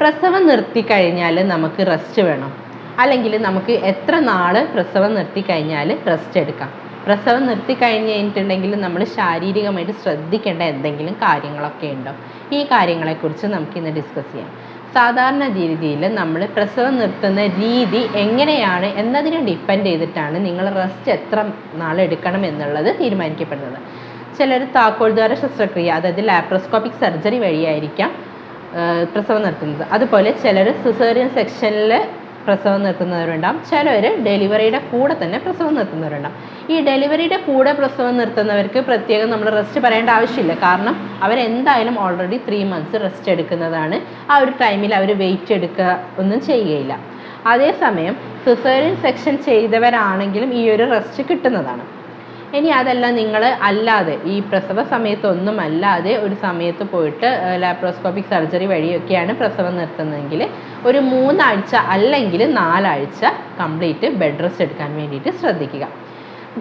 പ്രസവം നിർത്തി കഴിഞ്ഞാൽ നമുക്ക് റെസ്റ്റ് വേണം. അല്ലെങ്കിൽ നമുക്ക് എത്ര നാൾ പ്രസവം നിർത്തി കഴിഞ്ഞാൽ റെസ്റ്റ് എടുക്കാം. പ്രസവം നിർത്തി കഴിഞ്ഞ് കഴിഞ്ഞിട്ടുണ്ടെങ്കിൽ നമ്മൾ ശാരീരികമായിട്ട് ശ്രദ്ധിക്കേണ്ട എന്തെങ്കിലും കാര്യങ്ങളൊക്കെ ഉണ്ടോ? ഈ കാര്യങ്ങളെക്കുറിച്ച് നമുക്ക് ഇന്ന് ഡിസ്കസ് ചെയ്യാം. സാധാരണ രീതിയിൽ നമ്മൾ പ്രസവം നിർത്തുന്ന രീതി എങ്ങനെയാണ് എന്നതിനെ ഡിപ്പെൻഡ് ചെയ്തിട്ടാണ് നിങ്ങൾ റെസ്റ്റ് എത്ര നാൾ എടുക്കണം എന്നുള്ളത് തീരുമാനിക്കപ്പെടുന്നത്. ചിലർ താക്കോൽദ്വാര ശസ്ത്രക്രിയ അതായത് ലാപ്രോസ്കോപ്പിക് സർജറി വഴിയായിരിക്കാം. പ്രസവം നടത്തുന്നത്. അതുപോലെ ചിലർ സിസേറിയൻ സെക്ഷനിൽ പ്രസവം നിർത്തുന്നവരുണ്ടാവും. ചിലർ ഡെലിവറിയുടെ കൂടെ തന്നെ പ്രസവം നിർത്തുന്നവരുണ്ടാവും. ഈ ഡെലിവറിയുടെ കൂടെ പ്രസവം നിർത്തുന്നവർക്ക് പ്രത്യേകം നമ്മൾ റെസ്റ്റ് പറയേണ്ട ആവശ്യമില്ല. കാരണം അവരെന്തായാലും ഓൾറെഡി ത്രീ മന്ത്സ് റെസ്റ്റ് എടുക്കുന്നതാണ്. ആ ഒരു ടൈമിൽ അവർ വെയിറ്റ് എടുക്കുക ഒന്നും ചെയ്യുകയില്ല. അതേസമയം സിസേറിയൻ സെക്ഷൻ ചെയ്തവരാണെങ്കിലും ഈ ഒരു റെസ്റ്റ് കിട്ടുന്നതാണ്. ഇനി അതല്ല നിങ്ങൾ അല്ലാതെ ഈ പ്രസവ സമയത്തൊന്നും അല്ലാതെ ഒരു സമയത്ത് പോയിട്ട് ലാപ്രോസ്കോപ്പിക് സർജറി വഴിയൊക്കെയാണ് പ്രസവം നിർത്തുന്നതെങ്കിൽ ഒരു മൂന്നാഴ്ച അല്ലെങ്കിൽ നാലാഴ്ച കംപ്ലീറ്റ് ബെഡ് റെസ്റ്റ് എടുക്കാൻ വേണ്ടിയിട്ട് ശ്രദ്ധിക്കുക.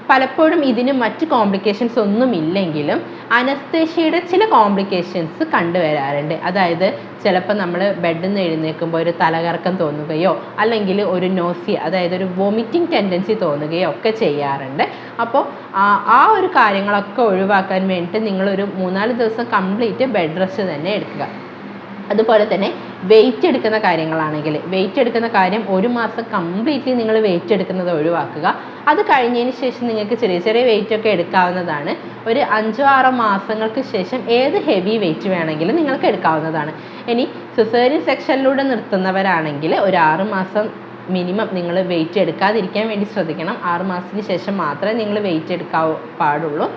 പലപ്പോഴും ഇതിന് മറ്റ് കോംപ്ലിക്കേഷൻസ് ഒന്നും ഇല്ലെങ്കിലും അനസ്തേഷ്യയുടെ ചില കോംപ്ലിക്കേഷൻസ് കണ്ടുവരാറുണ്ട്. അതായത് ചിലപ്പോൾ നമ്മൾ ബെഡിൽ നിന്ന് എഴുന്നേൽക്കുമ്പോൾ ഒരു തലകറക്കം തോന്നുകയോ അല്ലെങ്കിൽ ഒരു നോസി അതായത് ഒരു വോമിറ്റിംഗ് ടെൻഡൻസി തോന്നുകയോ ഒക്കെ ചെയ്യാറുണ്ട്. അപ്പോൾ ആ- ഒരു കാര്യങ്ങളൊക്കെ ഒഴിവാക്കാൻ വേണ്ടിയിട്ട് നിങ്ങളൊരു മൂന്നാൽ ദിവസം കംപ്ലീറ്റ് ബെഡ് റെസ്റ്റ് തന്നെ എടുക്കുക. അതുപോലെ തന്നെ വെയിറ്റ് എടുക്കുന്ന കാര്യങ്ങളാണെങ്കിൽ വെയിറ്റ് എടുക്കുന്ന കാര്യം ഒരു മാസം കംപ്ലീറ്റ്ലി നിങ്ങൾ വെയിറ്റ് എടുക്കുന്നത് ഒഴിവാക്കുക. അത് കഴിഞ്ഞതിന് ശേഷം നിങ്ങൾക്ക് ചെറിയ ചെറിയ വെയിറ്റ് ഒക്കെ എടുക്കാവുന്നതാണ്. ഒരു അഞ്ചോ ആറോ മാസങ്ങൾക്ക് ശേഷം ഏത് ഹെവി വെയിറ്റ് വേണമെങ്കിലും നിങ്ങൾക്ക് എടുക്കാവുന്നതാണ്. ഇനി സിസേറിയൻ സെക്ഷനിലൂടെ നിർത്തുന്നവരാണെങ്കിൽ ഒരു ആറ് മാസം മിനിമം നിങ്ങൾ വെയിറ്റ് എടുക്കാതിരിക്കാൻ വേണ്ടി ശ്രദ്ധിക്കണം. ആറ് മാസത്തിന് ശേഷം മാത്രമേ നിങ്ങൾ വെയിറ്റ് എടുക്കാൻ പാടുള്ളൂ.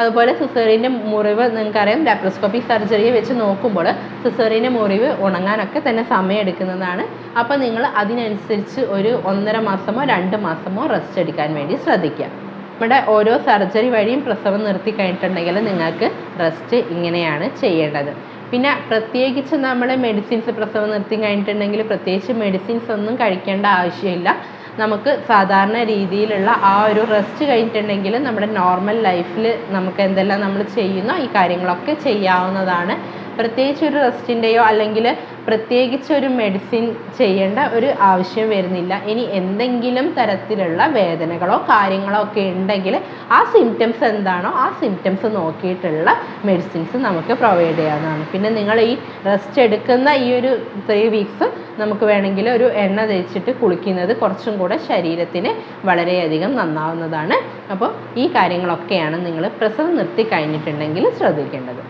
അതുപോലെ സിസേറിയന്റെ മുറിവ് നിങ്ങൾക്കറിയാം. ലാപ്രോസ്കോപ്പിക് സർജറിയെ വെച്ച് നോക്കുമ്പോൾ സിസേറിയന്റെ മുറിവ് ഉണങ്ങാനൊക്കെ തന്നെ സമയം എടുക്കുന്നതാണ്. അപ്പോൾ നിങ്ങൾ അതിനനുസരിച്ച് ഒരു ഒന്നര മാസമോ രണ്ട് മാസമോ റെസ്റ്റ് എടുക്കാൻ വേണ്ടി ശ്രദ്ധിക്കുക. നമ്മുടെ ഓരോ സർജറി വഴിയും പ്രസവം നിർത്തി കഴിഞ്ഞിട്ടുണ്ടെങ്കിൽ നിങ്ങൾക്ക് റെസ്റ്റ് ഇങ്ങനെയാണ് ചെയ്യേണ്ടത്. പിന്നെ പ്രത്യേകിച്ച് നമ്മൾ മെഡിസിൻസ് പ്രസവം നിർത്തി കഴിഞ്ഞിട്ടുണ്ടെങ്കിൽ പ്രത്യേകിച്ച് മെഡിസിൻസ് ഒന്നും കഴിക്കേണ്ട ആവശ്യമില്ല. നമുക്ക് സാധാരണ രീതിയിലുള്ള ആ ഒരു റെസ്റ്റ് കഴിഞ്ഞിട്ടുണ്ടെങ്കിൽ നമ്മുടെ നോർമൽ ലൈഫിൽ നമുക്ക് എന്തെല്ലാം നമ്മൾ ചെയ്യുന്നോ ഈ കാര്യങ്ങളൊക്കെ ചെയ്യാവുന്നതാണ്. പ്രത്യേകിച്ച് ഒരു റെസ്റ്റിന്റെയോ അല്ലെങ്കിൽ പ്രത്യേകിച്ച് ഒരു മെഡിസിൻ ചെയ്യേണ്ട ഒരു ആവശ്യം വരുന്നില്ല. ഇനി എന്തെങ്കിലും തരത്തിലുള്ള വേദനകളോ കാര്യങ്ങളോ ഒക്കെ ഉണ്ടെങ്കിൽ ആ സിംറ്റംസ് എന്താണോ ആ സിംറ്റംസ് നോക്കിയിട്ടുള്ള മെഡിസിൻസ് നമുക്ക് പ്രൊവൈഡ് ചെയ്യാവുന്നതാണ്. പിന്നെ നിങ്ങൾ ഈ റെസ്റ്റ് എടുക്കുന്ന ഈ ഒരു ത്രീ വീക്സ് നമുക്ക് വേണമെങ്കിൽ ഒരു എണ്ണ തേച്ചിട്ട് കുളിക്കുന്നത് കുറച്ചും കൂടെ ശരീരത്തിന് വളരെയധികം നന്നാവുന്നതാണ്. അപ്പോൾ ഈ കാര്യങ്ങളൊക്കെയാണ് നിങ്ങൾ പ്രസവം നിർത്തി കഴിഞ്ഞിട്ടുണ്ടെങ്കിൽ ശ്രദ്ധിക്കേണ്ടത്.